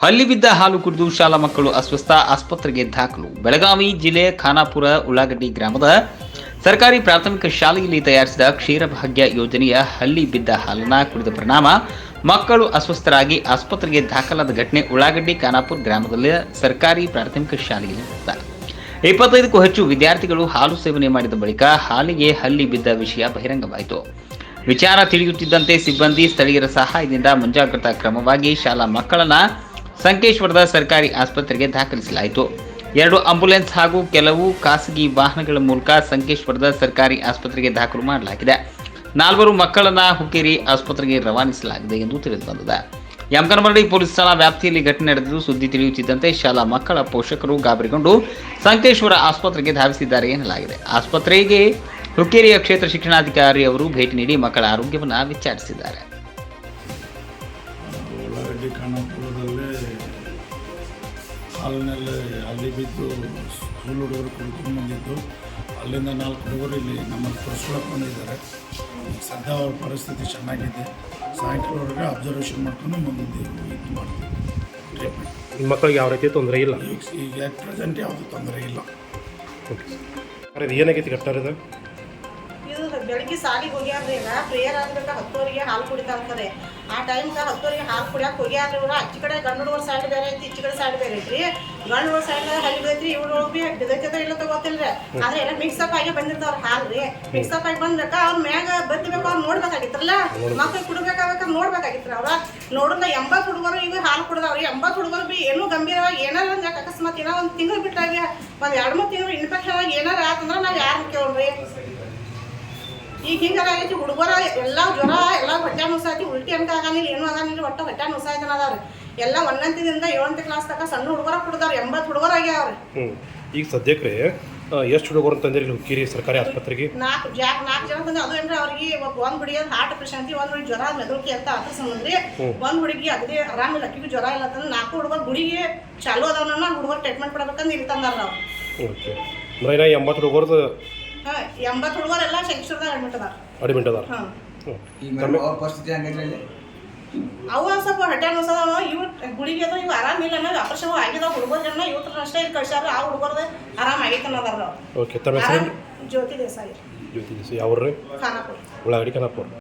ಹಲ್ಲಿ ಬಿದ್ದ ಹಾಲು ಕುಡಿದು ಶಾಲಾ ಮಕ್ಕಳು ಅಸ್ವಸ್ಥ ಆಸ್ಪತ್ರೆಗೆ ದಾಖಲು. ಬೆಳಗಾವಿ ಜಿಲ್ಲೆ ಖಾನಾಪುರ ಉಳ್ಳಾಗಡ್ಡಿ ಗ್ರಾಮದ ಸರ್ಕಾರಿ ಪ್ರಾಥಮಿಕ ಶಾಲೆಯಲ್ಲಿ ತಯಾರಿಸಿದ ಕ್ಷೀರಭಾಗ್ಯ ಯೋಜನೆಯ ಹಲ್ಲಿ ಬಿದ್ದ ಹಾಲನ್ನ ಕುಡಿದ ಪರಿಣಾಮ ಮಕ್ಕಳು ಅಸ್ವಸ್ಥರಾಗಿ ಆಸ್ಪತ್ರೆಗೆ ದಾಖಲಾದ ಘಟನೆ ಉಳ್ಳಾಗಡ್ಡಿ ಖಾನಾಪುರ ಗ್ರಾಮದಲ್ಲಿ ಸರ್ಕಾರಿ ಪ್ರಾಥಮಿಕ ಶಾಲೆಯಲ್ಲಿ ಇಪ್ಪತ್ತೈದಕ್ಕೂ ಹೆಚ್ಚು ವಿದ್ಯಾರ್ಥಿಗಳು ಹಾಲು ಸೇವನೆ ಮಾಡಿದ ಬಳಿಕ ಹಾಲಿಗೆ ಹಲ್ಲಿ ಬಿದ್ದ ವಿಷಯ ಬಹಿರಂಗವಾಯಿತು. ವಿಚಾರ ತಿಳಿಯುತ್ತಿದ್ದಂತೆ ಸಿಬ್ಬಂದಿ ಸ್ಥಳೀಯರ ಸಹಾಯದಿಂದ ಮುಂಜಾಗ್ರತಾ ಕ್ರಮವಾಗಿ ಶಾಲಾ ಮಕ್ಕಳನ್ನ ಸಂಕೇಶ್ವರದ ಸರ್ಕಾರಿ ಆಸ್ಪತ್ರೆಗೆ ದಾಖಲಿಸಲಾಯಿತು. ಎರಡು ಆಂಬ್ಯುಲೆನ್ಸ್ ಹಾಗೂ ಕೆಲವು ಖಾಸಗಿ ವಾಹನಗಳ ಮೂಲಕ ಸಂಕೇಶ್ವರದ ಸರ್ಕಾರಿ ಆಸ್ಪತ್ರೆಗೆ ದಾಖಲು ಮಾಡಲಾಗಿದೆ. ನಾಲ್ವರು ಮಕ್ಕಳನ್ನ ಹುಕ್ಕೇರಿ ಆಸ್ಪತ್ರೆಗೆ ರವಾನಿಸಲಾಗಿದೆ ಎಂದು ತಿಳಿದು ಬಂದಿದೆ ಯಮಕನಮರಡಿ ಪೊಲೀಸ್ ಠಾಣಾ ವ್ಯಾಪ್ತಿಯಲ್ಲಿ ಘಟನೆ ನಡೆದಿದ್ದು ಸುದ್ದಿ ತಿಳಿಯುತ್ತಿದ್ದಂತೆ ಶಾಲಾ ಮಕ್ಕಳ ಪೋಷಕರು ಗಾಬರಿಗೊಂಡು ಸಂಕೇಶ್ವರ ಆಸ್ಪತ್ರೆಗೆ ಧಾವಿಸಿದ್ದಾರೆ ಎನ್ನಲಾಗಿದೆ. ಆಸ್ಪತ್ರೆಗೆ ಹುಕ್ಕೇರಿಯ ಕ್ಷೇತ್ರ ಶಿಕ್ಷಣಾಧಿಕಾರಿ ಅವರು ಭೇಟಿ ನೀಡಿ ಮಕ್ಕಳ ಆರೋಗ್ಯವನ್ನು ವಿಚಾರಿಸಿದ್ದಾರೆ. ಹಾಲಿನಲ್ಲಿ ಅಲ್ಲಿ ಬಿದ್ದು ಸ್ಕೂಲ್ ಹುಡುಗರು ಕುಡ್ಕೊಂಡು ಬಂದಿದ್ದು. ಅಲ್ಲಿಂದ ನಾಲ್ಕು ಹುಡುಗರು ಇಲ್ಲಿ ನಮ್ಮನ್ನು ತೋರಿಸ್ಕೊಳಕ್ಕೆ ಬಂದಿದ್ದಾರೆ. ಸದ್ಯ ಅವ್ರ ಪರಿಸ್ಥಿತಿ ಚೆನ್ನಾಗಿದೆ. ಸಾಯಂಕಾಲವರೆಗೆ ಅಬ್ಸರ್ವೇಷನ್ ಮಾಡ್ಕೊಂಡು ಮುಂದೆ ಇದು ಮಾಡ್ತೀವಿ. ಟ್ರೀಟ್ಮೆಂಟ್ ನಿಮ್ಮ ಮಕ್ಕಳಿಗೆ ಯಾವ ರೀತಿ ತೊಂದರೆ ಇಲ್ಲ? ಈಗ ಈಗ ಅಟ್ ಪ್ರೆಸೆಂಟ್ ಯಾವುದೂ ತೊಂದರೆ ಇಲ್ಲ. ಓಕೆ ಇದು ಏನಾಗೈತಿ ಕಟ್ಟಾರ ಇದು ಬೆಳಗ್ಗೆ ಸಾಲಿಗೆ ಹೋಗ್ಯಾರ್ರಿ ಈಗ ಪ್ರೇಯರ್ ಆಗ್ಬೇಕು ಹತ್ತೋರಿಗೆ ಹಾಲು ಕುಡಿತಾ ಅಂತಾರೆ ಆ ಟೈಮ್ಗೆ ಹತ್ತೋರಿಗೆ ಹಾಲು ಕುಡಿಯಕ್ಕೆ ಹೋಗ್ಯಾರ್ರಿ ಇವ್ರು ಅಚ್ಚ ಕಡೆ ಗಂಡು ಹುಡುಗರ ಸೈಡ್ ಬೇರೆ ಐತಿ ಇಚ್ಚ ಕಡೆ ಸೈಡ್ ಬೇರೆ ಐತ್ರಿ. ಗಂಡು ಹುಡುಗರ ಸೈಡ್ ಹಲ್ಲಿ ಬೈತ್ರಿ ಇವ್ರು ಹೋಗಿ ಬಿದ್ದೈತದ ಇಲ್ಲ ತಗೋತಿಲ್ರಿ. ಆದ್ರೆ ಎಲ್ಲ ಮಿಕ್ಸ್ ಅಪ್ ಆಗಿ ಬಂದಿರ್ತಾವ್ ಹಾಲು ರೀ ಮಿಕ್ಸ್ ಅಪ್ ಆಗಿ ಬಂದ್ಬೇಕ ಅವ್ರ ಮ್ಯಾಗ ಬದ್ಬೇಕು ಅವ್ರು ನೋಡ್ಬೇಕಾಗಿತ್ತಲ್ಲ? ಮಕ್ಳು ಕುಡ್ಬೇಕಾಗಬೇಕ ನೋಡ್ಬೇಕಾಗಿತ್ತು ಅವ್ರ. ನೋಡಿದ್ರೆ ಎಂಬತ್ತು ಹುಡುಗರು ಈಗ ಹಾಲು ಕುಡ್ದವ್ರಿ ಎಂಬತ್ತು ಹುಡುಗರು ಬಿ ಏನು ಗಂಭೀರವಾಗಿ ಏನಾರ ಅಂದ್ರೆ ಅಕಸ್ಮಾತ್ ಏನೋ ಒಂದು ತಿಂಗಳು ಬಿಟ್ಟಾಗ ಒಂದು ಎರಡು ಮೂರು ತಿಂಗಳು ಇನ್ಫೆಕ್ಷನ್ ಆಗಿ ಏನಾರ ಆತಂದ್ರೆ ನಾವು ಯಾರು ಕೇಳ್ರಿ ಈಗ ಹಿಂಗಾರ ಆಗೈತಿ ಹುಡುಗರ ಎಲ್ಲ ಜ್ವರ ಎಲ್ಲ ಹೊಟ್ಟೆ ಮುಸಾಯ್ತಿ ಉಲ್ಟಿ ಅಂತ ಆಗಾನಿಲ್ಲ ಏನು ಆಗಾನಿಲ್ಲ ಒಟ್ಟು ಹೊಟ್ಟೆ ನುಸಾಯ್ತನ ಅದಾವ್ರಿ ಎಲ್ಲ ಒಂದಂತಿದಿಂದ ಏಳನೇ ಕ್ಲಾಸ್ ತನಕ ಸಣ್ಣ ಹುಡುಗರ ಕುಡ್ದಾವ್ರಿ ಎಂಬತ್ತು ಹುಡುಗರ ಆಗ್ಯಾವ್ರಿ. ಹ್ಞೂ ಈಗ ಸದ್ಯಕ್ಕೆ ಎಷ್ಟು ಹುಡುಗರು ತಂದಿರಿ ನೀವು ಕಿರಿಯ ಸರ್ಕಾರಿ ಆಸ್ಪತ್ರೆಗೆ? ನಾಲ್ಕು ಜಾಕ್ ನಾಲ್ಕು ಜನ ಬಂದು ಅದು ಏನ್ರಿ ಅವ್ರಿಗೆ ಇವಾಗ ಒಂದ್ ಹುಡುಗಿ ಹಾರ್ಟ್ ಪೇಷಂಟ್ ಒಂದ್ ಹುಡುಗಿ ಜ್ವರ ಮೆದುಳಿಗೆ ಅಂತ ಅದ್ರ ಸಮಂದ್ರಿ ಒಂದ್ ಹುಡುಗಿ ಅದೇ ಆರಾಮ ಇಲ್ಲ ಅಕ್ಕಿಗೂ ಜ್ವರ ಇಲ್ಲ ಅಂತಂದ್ರೆ ನಾಲ್ಕು ಹುಡುಗರು ಗುಡಿಗೆ ಚಾಲು ಅದಾವನ್ನ ಹುಡುಗರು ಟ್ರೀಟ್ಮೆಂಟ್ ಕೊಡ್ಬೇಕಂದ್ರೆ ಇಲ್ಲಿ ತಂದಾರ ನಾವು ಓಕೆ. ಅಂದ್ರೆ ಎಂಬತ್ತು ಹುಡುಗರದು ಹಾಂ ಎಂಬತ್ತು ಹುಡುಗರೆಲ್ಲ ಶೈಕ್ಷಣದಾಗ ಅಡ್ಮಿಟ್ ಅದಾರ. ಅಡ್ಮಿಟ್ ಅದಾರ. ಹಾಂ. ಹ್ಞೂ ಈಗ ಮೇಡಮ್ ಅವ್ರ ಪರಿಸ್ಥಿತಿ ಹಂಗೈತ್ರಿ ಅಲ್ಲಿ? ಅವ ಸ್ವಲ್ಪ ಹೊಟ್ಟೆ ನುಸದವ ಇವ್ ಗುಳಿಗೆ ಅದ ಇವ್ ಆರಾಮಿಲ್ಲ ಅನ್ನೋ ಆಪರೇಷನ್ ಆಗಿದಾವ ಹುಡುಗರ್ಗನ್ನ ಇವತ್ತು ಅಷ್ಟೇ ಇಲ್ಲಿ ಕಳ್ಸ್ಯಾರ ಆ ಹುಡುಗರ್ದ ಆರಾಮ ಆಗೈತೆ ಅನ್ನೋದಾರ ಓಕೆ ತಮ್ಮ ಹೆಸರು ಜ್ಯೋತಿ ದೇಸಾಯಿ. ಜ್ಯೋತಿ ಯಾವ ರೀ ಖಾನಾಪುರ. ಉಳ್ಳಾಗಡ್ಡಿ ಖಾನಾಪುರ.